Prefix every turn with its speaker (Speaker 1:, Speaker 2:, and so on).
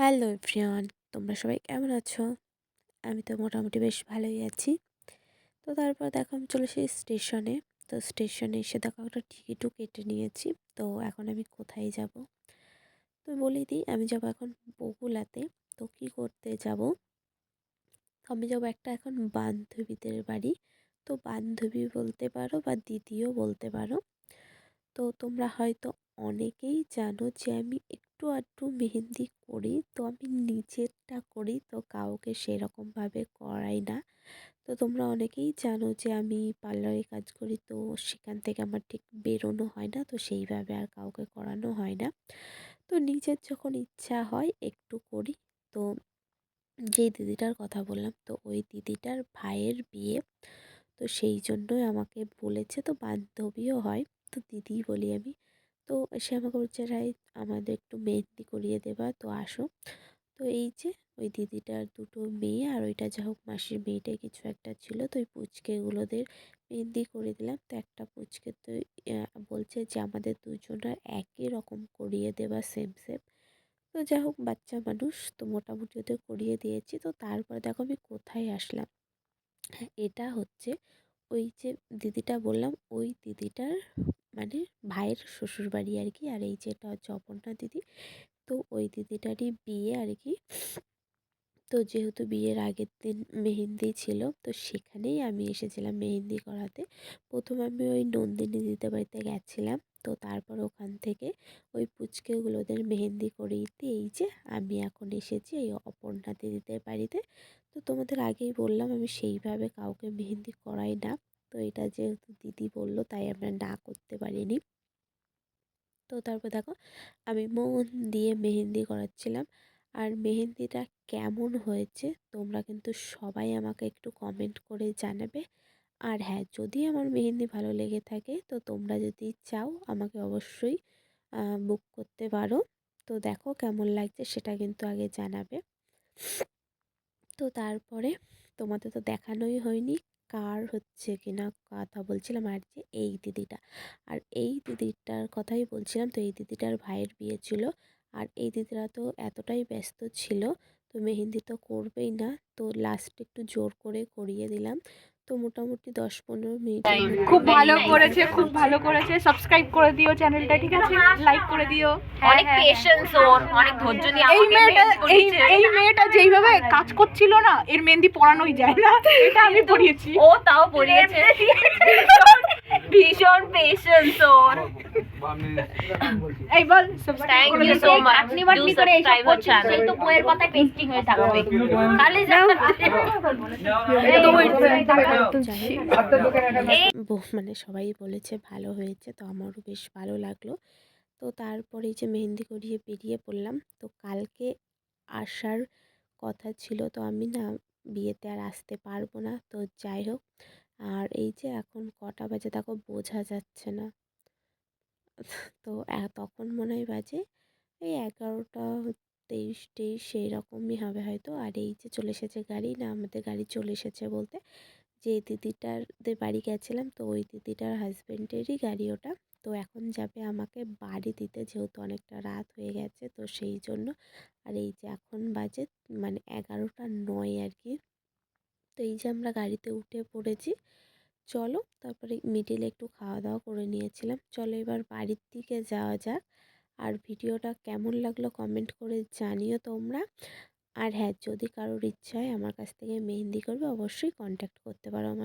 Speaker 1: Hello everyone, তোমরা সবাই কেমন আছো? আমি তো মোটামুটি বেশ ভালোই আছি। তো তারপর দেখো আমি চলে এসেছি স্টেশনে। তো স্টেশনে এসে দেখো একটা টিকিটও কেটে নিয়েছি। তো এখন আমি কোথায় যাব? তো বলে দিই, আমি যাব এখন বগুলাতে। তো কী করতে যাব? আমি যাব একটা এখন বান্ধবীদের বাড়ি। তো বান্ধবী বলতে পারো বা দিদিও বলতে পারো। তো তোমরা হয়তো অনেকেই জানো যে আমি একটু, আধটু মেহেন্দি করি। তো আমি নিজেরটা করি, তো কাউকে সেরকমভাবে করাই না। তো তোমরা অনেকেই জানো যে আমি পার্লারে কাজ করি, তো সেখান থেকে আমার ঠিক বেরোনো হয় না, তো সেইভাবে আর কাউকে করানো হয় না। তো নিজের যখন ইচ্ছা হয় একটু করি। তো যেই দিদিটার কথা বললাম, তো ওই দিদিটার ভাইয়ের বিয়ে। তো সেই জন্যই আমাকে বলেছে, তো বান্ধবীও হয়। তো দিদি বলি আমি। তো সে আমাকে বলছে রাই আমাদের একটু মেহেন্দি করিয়ে দেবা, তো আসো। তো এই যে, ওই দিদিটার দুটো মেয়ে আর ওইটা যা হোক মাসির মেয়েটাই কিছু একটা ছিল, তো ওই পুচকেগুলোদের মেহেন্দি করে দিলাম। তো একটা পুচকে তো বলছে যে, আমাদের দুজনের একই রকম করিয়ে দেবা সেম সেম তো যাই হোক বাচ্চা মানুষ, তো মোটামুটি ওদের করিয়ে দিয়েছি। তো তারপরে দেখো আমি কোথায় আসলাম। হ্যাঁ এটা হচ্ছে ওই যে দিদিটা বললাম, ওই দিদিটার মানে ভাইয়ের শ্বশুরবাড়ি আর কি আর এই যেটা হচ্ছে অপর্ণা দিদি। তো ওই দিদিটারই বিয়ে আর কি তো যেহেতু বিয়ের আগের দিন মেহেন্দি ছিল, তো সেখানেই আমি এসেছিলাম মেহেন্দি করাতে। প্রথম আমি ওই নন্দিনী দিদিদের বাড়িতে গেছিলাম। তো তারপর ওখান থেকে ওই পুচকেগুলোদের মেহেন্দি করিয়ে এই যে আমি এখন এসেছি এই অপর্ণা দিদিদের বাড়িতে। তো তোমাদের আগেই বললাম, আমি সেইভাবে কাউকে মেহেন্দি করাই না। তো এটা যেহেতু দিদি বলল, তাই আমরা না করতে পারিনি। তো তারপর দেখো, আমি মন দিয়ে মেহেন্দি করাচ্ছিলাম। আর মেহেন্দিটা কেমন হয়েছে, তোমরা কিন্তু সবাই আমাকে একটু কমেন্ট করে জানাবে। আর হ্যাঁ যদি আমার মেহেন্দি ভালো লেগে থাকে, তো তোমরা যদি চাও, আমাকে অবশ্যই বুক করতে পারো। তো দেখো কেমন লাগছে, সেটা কিন্তু আগে জানাবে। তো তারপরে তোমাদের তো দেখানোই হয়নি। কার হচ্ছে কিনা কথা বলছিলাম আর যে এই দিদিটা। আর এই দিদিটার কথাই বলছিলাম, তো এই দিদিটার ভাইয়ের বিয়ে ছিল। আর এই দিদিরা তো এতটাই ব্যস্ত ছিল তো মেহেন্দি তো করবেই না। তো লাস্ট একটু জোর করে করিয়ে দিলাম। তো মোটামুটি দশ পনেরো মিনিট
Speaker 2: খুব ভালো করেছে খুব ভালো করেছে। সাবস্ক্রাইব করে দিও চ্যানেলটা ঠিক আছে? লাইক করে দিও।
Speaker 3: অনেক পেশেন্স ওর অনেক ধৈর্য নিয়ে
Speaker 2: এই মেয়েটা এই এই মেয়েটা যেইভাবে কাজ করছিল না এর মেহেন্দি পড়ানোই যায় না। এটা আমি পড়িয়েছি
Speaker 3: ও তাও পড়িয়েছে ভীষণ পেশেন্স ওর
Speaker 2: এই বল
Speaker 3: থ্যাংক ইউ সো মাচ
Speaker 4: আপনি করে এইসব করছেন সেই তো বইয়ের পাতায় পেস্টিং হয়ে থাকবে। খালি
Speaker 1: মানে সবাই বলেছে ভালো হয়েছে তো আমারও বেশ ভালো লাগল। তো তারপরে যে মেহেন্দি করিয়ে বেরিয়ে পড়লাম তো কালকে আসার কথা ছিল তো আমি না বিয়েতে আর আসতে পারব না। তো যাই হোক আর এই যে এখন কটা বাজে দেখো বোঝা যাচ্ছে না। তো তখন মনে হয় বাজে এই এগারোটা তেইশ তেইশ সেই রকমই হবে হয়তো। আর এই যে চলে এসেছে গাড়ি না আমাদের গাড়ি চলে এসেছে বলতে যে দিদিটারদের বাড়ি গেছিলাম তো ওই দিদিটার হাজব্যান্ডেরই গাড়ি ওটা। তো এখন যাবে আমাকে বাড়ি দিতে যেহেতু অনেকটা রাত হয়ে গেছে তো সেই জন্য। আর এই যে এখন বাজে মানে এগারোটা নয় আর কি। তো এই যে আমরা গাড়িতে উঠে পড়েছি, চলো তারপরে মিডিলে একটু খাওয়া দাওয়া করে নিয়েছিলাম। চলো এবার বাড়ির দিকে যাওয়া যাক। আর ভিডিওটা কেমন লাগল কমেন্ট করে জানিও তোমরা। আর হ্যাঁ যদি কারোর ইচ্ছা হয় আমার কাছ থেকে মেহেন্দি করবে, অবশ্যই কন্ট্যাক্ট করতে পারো আমার